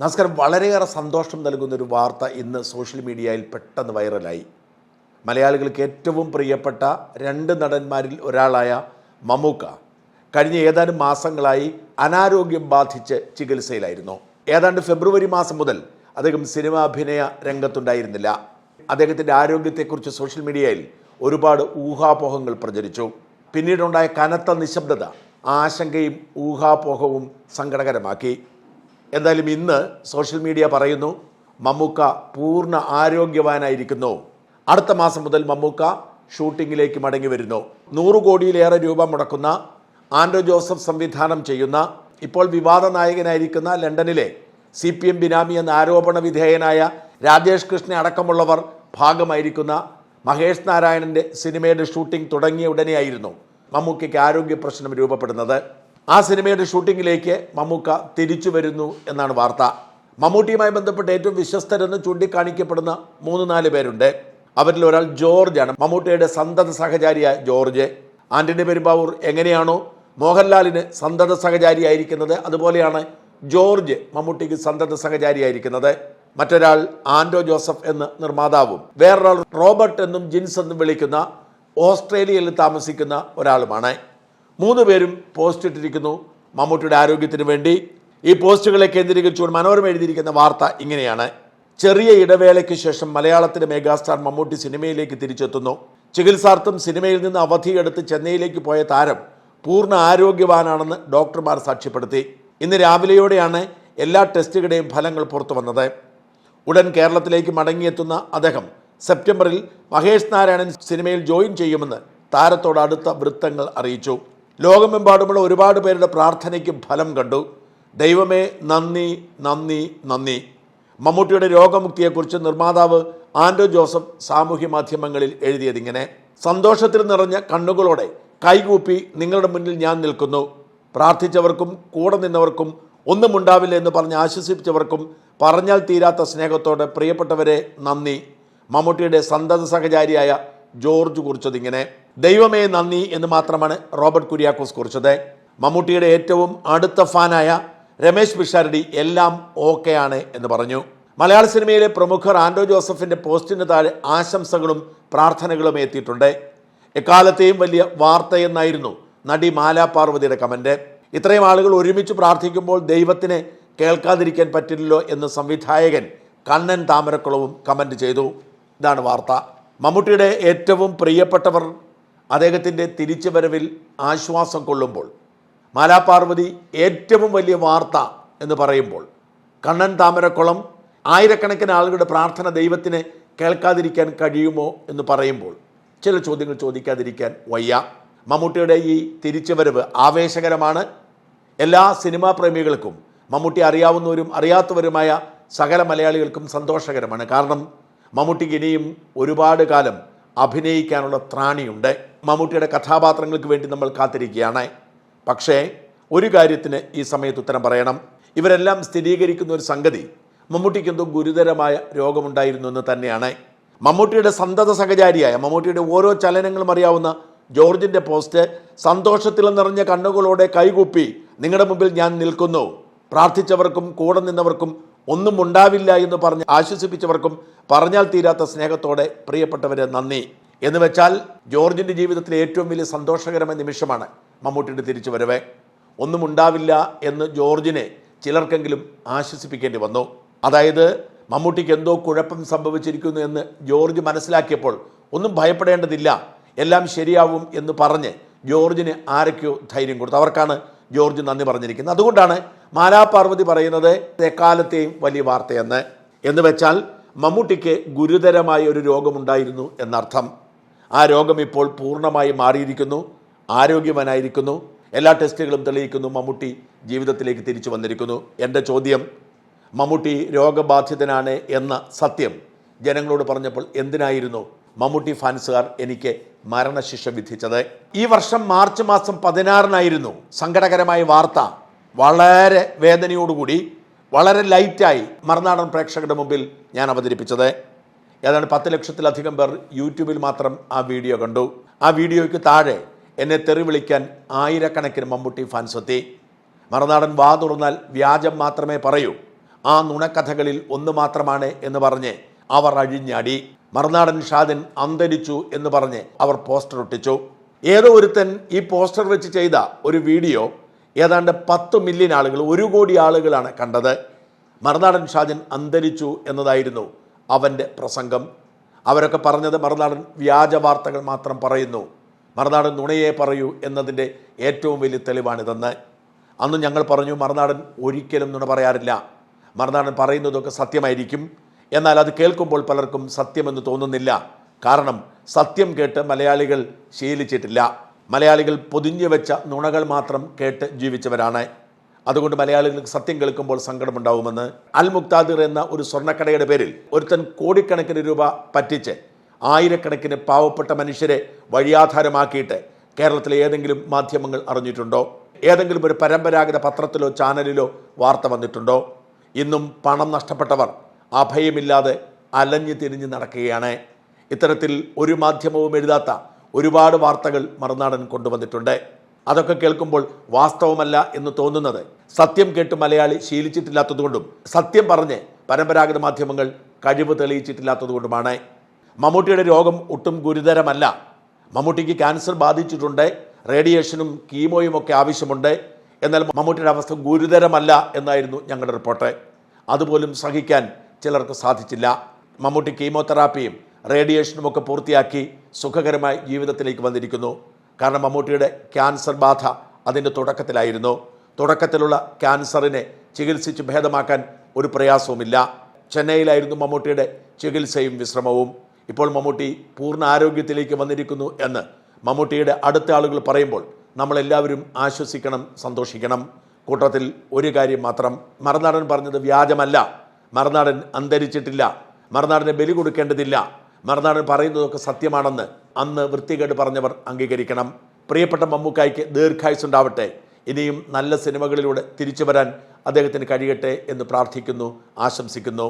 നമസ്കാരം. വളരെയേറെ സന്തോഷം നൽകുന്ന ഒരു വാർത്ത ഇന്ന് സോഷ്യൽ മീഡിയയിൽ പെട്ടെന്ന് വൈറലായി. മലയാളികൾക്ക് ഏറ്റവും പ്രിയപ്പെട്ട രണ്ട് നടന്മാരിൽ ഒരാളായ മമ്മൂക്ക കഴിഞ്ഞ ഏതാനും മാസങ്ങളായി അനാരോഗ്യം ബാധിച്ച് ചികിത്സയിലായിരുന്നു. ഏതാണ്ട് ഫെബ്രുവരി മാസം മുതൽ അദ്ദേഹം സിനിമാഭിനയ രംഗത്തുണ്ടായിരുന്നില്ല. അദ്ദേഹത്തിന്റെ ആരോഗ്യത്തെക്കുറിച്ച് സോഷ്യൽ മീഡിയയിൽ ഒരുപാട് ഊഹാപോഹങ്ങൾ പ്രചരിച്ചു. പിന്നീടുണ്ടായ കനത്ത നിശബ്ദത ആശങ്കയും ഊഹാപോഹവും സങ്കടകരമാക്കി. എന്തായാലും ഇന്ന് സോഷ്യൽ മീഡിയ പറയുന്നു മമ്മൂക്ക പൂർണ ആരോഗ്യവാനായിരിക്കുന്നു. അടുത്ത മാസം മുതൽ മമ്മൂക്ക ഷൂട്ടിങ്ങിലേക്ക് മടങ്ങി വരുന്നു. നൂറ് കോടിയിലേറെ രൂപ മുടക്കുന്ന ആൻഡ്രോ ജോസഫ് സംവിധാനം ചെയ്യുന്ന ഇപ്പോൾ വിവാദ നായകനായിരിക്കുന്ന ലണ്ടനിലെ സി പി എം ബിനാമി എന്ന ആരോപണ വിധേയനായ രാജേഷ് കൃഷ്ണ അടക്കമുള്ളവർ ഭാഗമായിരിക്കുന്ന മഹേഷ് നാരായണന്റെ സിനിമയുടെ ഷൂട്ടിംഗ് തുടങ്ങിയ ഉടനെയായിരുന്നു മമ്മൂക്കയ്ക്ക് ആരോഗ്യ പ്രശ്നം രൂപപ്പെടുന്നത്. ആ സിനിമയുടെ ഷൂട്ടിങ്ങിലേക്ക് മമ്മൂക്ക തിരിച്ചു വരുന്നു എന്നാണ് വാർത്ത. മമ്മൂട്ടിയുമായി ബന്ധപ്പെട്ട് ഏറ്റവും വിശ്വസ്തരെന്ന് ചൂണ്ടിക്കാണിക്കപ്പെടുന്ന മൂന്ന് നാല് പേരുണ്ട്. അവരിൽ ഒരാൾ ജോർജാണ്. മമ്മൂട്ടിയുടെ സന്തത സഹചാരിയായ ജോർജ്. ആന്റണി പെരുമ്പാവൂർ എങ്ങനെയാണോ മോഹൻലാലിന് സന്തത സഹചാരിയായിരിക്കുന്നത് അതുപോലെയാണ് ജോർജ് മമ്മൂട്ടിക്ക് സന്തത സഹചാരിയായിരിക്കുന്നത്. മറ്റൊരാൾ ആൻഡോ ജോസഫ് എന്ന നിർമ്മാതാവും. വേറൊരാൾ റോബർട്ട് എന്നും ജിൻസ് എന്നും വിളിക്കുന്ന ഓസ്ട്രേലിയയിൽ താമസിക്കുന്ന ഒരാളുമാണ്. മൂന്ന് പേരും പോസ്റ്റ് ഇട്ടിരിക്കുന്നു. മമ്മൂട്ടിയുടെ ആരോഗ്യത്തിന് വേണ്ടി. ഈ പോസ്റ്റുകളെ കേന്ദ്രീകരിച്ചുകൊണ്ട് മനോരമ എഴുതിയിരിക്കുന്ന വാർത്ത ഇങ്ങനെയാണ്. ചെറിയ ഇടവേളയ്ക്ക് ശേഷം മലയാളത്തിലെ മെഗാസ്റ്റാർ മമ്മൂട്ടി സിനിമയിലേക്ക് തിരിച്ചെത്തുന്നു. ചികിത്സാർത്ഥം സിനിമയിൽ നിന്ന് അവധിയെടുത്ത് ചെന്നൈയിലേക്ക് പോയ താരം പൂർണ ആരോഗ്യവാനാണെന്ന് ഡോക്ടർമാർ സാക്ഷ്യപ്പെടുത്തി. ഇന്ന് രാവിലെയോടെയാണ് എല്ലാ ടെസ്റ്റുകളുടെയും ഫലങ്ങൾ പുറത്തു വന്നത്. ഉടൻ കേരളത്തിലേക്ക് മടങ്ങിയെത്തുന്ന അദ്ദേഹം സെപ്റ്റംബറിൽ മഹേഷ് നാരായണൻ സിനിമയിൽ ജോയിൻ ചെയ്യുമെന്ന് താരത്തോട് അടുത്ത വൃത്തങ്ങൾ അറിയിച്ചു. ലോകമെമ്പാടുമുള്ള ഒരുപാട് പേരുടെ പ്രാർത്ഥനയ്ക്ക് ഫലം കണ്ടു. ദൈവമേ നന്ദി നന്ദി നന്ദി. മമ്മൂട്ടിയുടെ രോഗമുക്തിയെക്കുറിച്ച് നിർമ്മാതാവ് ആൻഡോ ജോസഫ് സാമൂഹ്യ മാധ്യമങ്ങളിൽ എഴുതിയതിങ്ങനെ സന്തോഷത്തിൽ നിറഞ്ഞ കണ്ണുകളോടെ കൈകൂപ്പി നിങ്ങളുടെ മുന്നിൽ ഞാൻ നിൽക്കുന്നു. പ്രാർത്ഥിച്ചവർക്കും കൂടെ നിന്നവർക്കും ഒന്നും ഉണ്ടാവില്ല എന്ന് പറഞ്ഞ് ആശ്വസിപ്പിച്ചവർക്കും പറഞ്ഞാൽ തീരാത്ത സ്നേഹത്തോടെ പ്രിയപ്പെട്ടവരെ നന്ദി. മമ്മൂട്ടിയുടെ സന്തത സഹചാരിയായ ജോർജ് കുറിച്ചതിങ്ങനെ ദൈവമേ നന്ദി എന്ന് മാത്രമാണ് റോബർട്ട് കുര്യാക്കോസ് കുറിച്ചത്. മമ്മൂട്ടിയുടെ ഏറ്റവും അടുത്ത ഫാനായ രമേശ് പിഷാരടി എല്ലാം ഓക്കെയാണ് എന്ന് പറഞ്ഞു. മലയാള സിനിമയിലെ പ്രമുഖർ ആൻഡോ ജോസഫിന്റെ പോസ്റ്റിന് താഴെ ആശംസകളും പ്രാർത്ഥനകളും എത്തിയിട്ടുണ്ട്. എക്കാലത്തെയും വലിയ വാർത്തയെന്നായിരുന്നു നടി മാലാ പാർവതിയുടെ കമന്റ്. ഇത്രയും ആളുകൾ ഒരുമിച്ച് പ്രാർത്ഥിക്കുമ്പോൾ ദൈവത്തിന് കേൾക്കാതിരിക്കാൻ പറ്റില്ലല്ലോ എന്ന് സംവിധായകൻ കണ്ണൻ താമരക്കുളവും കമന്റ് ചെയ്തു. ഇതാണ് വാർത്ത. മമ്മൂട്ടിയുടെ ഏറ്റവും പ്രിയപ്പെട്ടവർ അദ്ദേഹത്തിന്റെ തിരിച്ചുവരവിൽ ആശ്വാസം കൊള്ളുമ്പോൾ മാലാപാർവതി ഏറ്റവും വലിയ വാർത്ത എന്ന് പറയുമ്പോൾ കണ്ണൻ താമരക്കുളം ആയിരക്കണക്കിന് ആളുകളുടെ പ്രാർത്ഥന ദൈവത്തിന് കേൾക്കാതിരിക്കാൻ കഴിയുമോ എന്ന് പറയുമ്പോൾ ചില ചോദ്യങ്ങൾ ചോദിക്കാതിരിക്കാൻ വയ്യ. മമ്മൂട്ടിയുടെ ഈ തിരിച്ചു വരവ് ആവേശകരമാണ്. എല്ലാ സിനിമാ പ്രേമികൾക്കും മമ്മൂട്ടി അറിയാവുന്നവരും അറിയാത്തവരുമായ സകല മലയാളികൾക്കും സന്തോഷകരമാണ്. കാരണം മമ്മൂട്ടിക്ക് ഇനിയും ഒരുപാട് കാലം അഭിനയിക്കാനുള്ള ത്രാണിയുണ്ട്. മമ്മൂട്ടിയുടെ കഥാപാത്രങ്ങൾക്ക് വേണ്ടി നമ്മൾ കാത്തിരിക്കുകയാണ്. പക്ഷേ ഒരു കാര്യത്തിന് ഈ സമയത്ത് ഉത്തരം പറയണം. ഇവരെല്ലാം സ്ഥിരീകരിക്കുന്ന ഒരു സംഗതി മമ്മൂട്ടിക്ക് എന്തോ ഗുരുതരമായ രോഗമുണ്ടായിരുന്നു എന്ന് തന്നെയാണ്. മമ്മൂട്ടിയുടെ സന്തത സഹചാരിയായ മമ്മൂട്ടിയുടെ ഓരോ ചലനങ്ങളും അറിയാവുന്ന ജോർജിന്റെ പോസ്റ്റ് സന്തോഷത്തിൽ നിറഞ്ഞ കണ്ണുകളോടെ കൈകൂപ്പി നിങ്ങളുടെ മുമ്പിൽ ഞാൻ നിൽക്കുന്നു. പ്രാർത്ഥിച്ചവർക്കും കൂടെ നിന്നവർക്കും ഒന്നും ഉണ്ടാവില്ല എന്ന് പറഞ്ഞ് ആശ്വസിപ്പിച്ചവർക്കും പറഞ്ഞാൽ തീരാത്ത സ്നേഹത്തോടെ പ്രിയപ്പെട്ടവരെ നന്ദി. എന്ന് വെച്ചാൽ ജോർജിന്റെ ജീവിതത്തിലെ ഏറ്റവും വലിയ സന്തോഷകരമായ നിമിഷമാണ് മമ്മൂട്ടിയുടെ തിരിച്ചു വരവേ. ഒന്നും ഉണ്ടാവില്ല എന്ന് ജോർജിനെ ചിലർക്കെങ്കിലും ആശ്വസിപ്പിക്കേണ്ടി വന്നു. അതായത് മമ്മൂട്ടിക്ക് എന്തോ കുഴപ്പം സംഭവിച്ചിരിക്കുന്നു എന്ന് ജോർജ് മനസ്സിലാക്കിയപ്പോൾ ഒന്നും ഭയപ്പെടേണ്ടതില്ല എല്ലാം ശരിയാവും എന്ന് പറഞ്ഞ് ജോർജിന് ആരൊക്കെയോ ധൈര്യം കൊടുത്തു. അവർക്കാണ് ജോർജ് നന്ദി പറഞ്ഞിരിക്കുന്നത്. അതുകൊണ്ടാണ് മാലാപാർവതി പറയുന്നത് എക്കാലത്തെയും വലിയ വാർത്തയെന്ന്. എന്ന് വെച്ചാൽ മമ്മൂട്ടിക്ക് ഗുരുതരമായ ഒരു രോഗമുണ്ടായിരുന്നു എന്നർത്ഥം. ആ രോഗം ഇപ്പോൾ പൂർണമായി മാറിയിരിക്കുന്നു ആരോഗ്യവാനായിരിക്കുന്നു എല്ലാ ടെസ്റ്റുകളും തെളിയിക്കുന്നു മമ്മൂട്ടി ജീവിതത്തിലേക്ക് തിരിച്ചു വന്നിരിക്കുന്നു. എന്റെ ചോദ്യം മമ്മൂട്ടി രോഗബാധിതനാണ് എന്ന സത്യം ജനങ്ങളോട് പറഞ്ഞപ്പോൾ എന്തിനായിരുന്നു മമ്മൂട്ടി ഫാൻസുകാർ എനിക്ക് മരണശിക്ഷ വിധിച്ചത്? ഈ വർഷം മാർച്ച് മാസം പതിനാറിനായിരുന്നു സങ്കടകരമായ വാർത്ത. വളരെ വേദനയോടുകൂടി വളരെ ലൈറ്റായി മറുനാടൻ പ്രേക്ഷകരുടെ മുമ്പിൽ ഞാൻ അവതരിപ്പിച്ചത്. ഏതാണ്ട് പത്ത് ലക്ഷത്തിലധികം പേർ യൂട്യൂബിൽ മാത്രം ആ വീഡിയോ കണ്ടു. ആ വീഡിയോയ്ക്ക് താഴെ എന്നെ തെറി വിളിക്കാൻ ആയിരക്കണക്കിന് മമ്മൂട്ടി ഫാൻസ് എത്തി. മറുനാടൻ വാ തുറന്നാൽ വ്യാജം മാത്രമേ പറയൂ. ആ നുണക്കഥകളിൽ ഒന്ന് മാത്രമാണ് എന്ന് പറഞ്ഞ് അവർ അഴിഞ്ഞാടി. മറുനാടൻ ഷാദിൻ അന്തരിച്ചു എന്ന് പറഞ്ഞ് അവർ പോസ്റ്റർ ഒട്ടിച്ചു. ഏതോ ഒരുത്തൻ ഈ പോസ്റ്റർ വെച്ച് ചെയ്ത ഒരു വീഡിയോ ഏതാണ്ട് പത്ത് മില്യൺ ആളുകൾ ഒരു കോടി ആളുകളാണ് കണ്ടത്. മറുനാടൻ ഷാജൻ അന്തരിച്ചു എന്നതായിരുന്നു അവന്റെ പ്രസംഗം. അവരൊക്കെ പറഞ്ഞത് മറുനാടൻ വ്യാജ വാർത്തകൾ മാത്രം പറയുന്നു. മറുനാടൻ നുണയെ പറയൂ എന്നതിന്റെ ഏറ്റവും വലിയ തെളിവാണിതെന്ന്. അന്ന് ഞങ്ങൾ പറഞ്ഞു മറുനാടൻ ഒരിക്കലും നുണ പറയാറില്ല. മറുനാടൻ പറയുന്നതൊക്കെ സത്യമായിരിക്കും. എന്നാൽ അത് കേൾക്കുമ്പോൾ പലർക്കും സത്യമെന്ന് തോന്നുന്നില്ല. കാരണം സത്യം കേട്ട് മലയാളികൾ ശീലിച്ചിട്ടില്ല. മലയാളികൾ പൊതിഞ്ഞു വെച്ച നുണകൾ മാത്രം കേട്ട് ജീവിച്ചവരാണ്. അതുകൊണ്ട് മലയാളികൾക്ക് സത്യം കേൾക്കുമ്പോൾ സങ്കടമുണ്ടാവുമെന്ന് അൽ മുക്താദിർ എന്ന ഒരു സ്വർണക്കടയുടെ പേരിൽ ഒരുത്തൻ കോടിക്കണക്കിന് രൂപ പറ്റിച്ച് ആയിരക്കണക്കിന് പാവപ്പെട്ട മനുഷ്യരെ വഴിയാധാരമാക്കിയിട്ട് കേരളത്തിലെ ഏതെങ്കിലും മാധ്യമങ്ങൾ അറിഞ്ഞിട്ടുണ്ടോ? ഏതെങ്കിലും ഒരു പരമ്പരാഗത പത്രത്തിലോ ചാനലിലോ വാർത്ത വന്നിട്ടുണ്ടോ? ഇന്നും പണം നഷ്ടപ്പെട്ടവർ അഭയമില്ലാതെ അലഞ്ഞു തിരിഞ്ഞ് നടക്കുകയാണ്. ഇത്തരത്തിൽ ഒരു മാധ്യമവും എഴുതാത്ത ഒരുപാട് വാർത്തകൾ മറുനാടൻ കൊണ്ടുവന്നിട്ടുണ്ട്. അതൊക്കെ കേൾക്കുമ്പോൾ വാസ്തവമല്ല എന്ന് തോന്നുന്നത്. സത്യം കേട്ട് മലയാളി ശീലിച്ചിട്ടില്ലാത്തതുകൊണ്ടും സത്യം പറഞ്ഞ് പരമ്പരാഗത മാധ്യമങ്ങൾ കഴിവ് തെളിയിച്ചിട്ടില്ലാത്തതുകൊണ്ടുമാണ്. മമ്മൂട്ടിയുടെ രോഗം ഒട്ടും ഗുരുതരമല്ല. മമ്മൂട്ടിക്ക് ക്യാൻസർ ബാധിച്ചിട്ടുണ്ട്. റേഡിയേഷനും കീമോയും ഒക്കെ ആവശ്യമുണ്ട്. എന്നാൽ മമ്മൂട്ടിയുടെ അവസ്ഥ ഗുരുതരമല്ല എന്നായിരുന്നു ഞങ്ങളുടെ റിപ്പോർട്ട്. അതുപോലും സഹിക്കാൻ ചിലർക്ക് സാധിച്ചില്ല. മമ്മൂട്ടി കീമോതെറാപ്പിയും റേഡിയേഷനും ഒക്കെ പൂർത്തിയാക്കി സുഖകരമായി ജീവിതത്തിലേക്ക് വന്നിരിക്കുന്നു. കാരണം മമ്മൂട്ടിയുടെ ക്യാൻസർ ബാധ അതിന്റെ തുടക്കത്തിലായിരുന്നു. തുടക്കത്തിലുള്ള ക്യാൻസറിനെ ചികിത്സിച്ച് ഭേദമാക്കാൻ ഒരു പ്രയാസവുമില്ല. ചെന്നൈയിലായിരുന്നു മമ്മൂട്ടിയുടെ ചികിത്സയും വിശ്രമവും. ഇപ്പോൾ മമ്മൂട്ടി പൂർണ ആരോഗ്യത്തിലേക്ക് വന്നിരിക്കുന്നു എന്ന് മമ്മൂട്ടിയുടെ അടുത്ത ആളുകൾ പറയുമ്പോൾ നമ്മളെല്ലാവരും ആശ്വസിക്കണം സന്തോഷിക്കണം. കൂട്ടത്തിൽ ഒരു കാര്യം മാത്രം. മറുനാടൻ പറഞ്ഞത് വ്യാജമല്ല. മറുനാടൻ അന്തരിച്ചിട്ടില്ല. മറുനാടനെ ബലി കൊടുക്കേണ്ടതില്ല. മറുനാടൻ പറയുന്നതൊക്കെ സത്യമാണെന്ന് അന്ന് വൃത്തികേട് പറഞ്ഞവർ അംഗീകരിക്കണം. പ്രിയപ്പെട്ട മമ്മൂക്കായ്ക്ക് ദീർഘായുസുണ്ടാവട്ടെ ഇനിയും നല്ല സിനിമകളിലൂടെ തിരിച്ചു വരാൻ അദ്ദേഹത്തിന് കഴിയട്ടെ എന്ന് പ്രാർത്ഥിക്കുന്നു ആശംസിക്കുന്നു.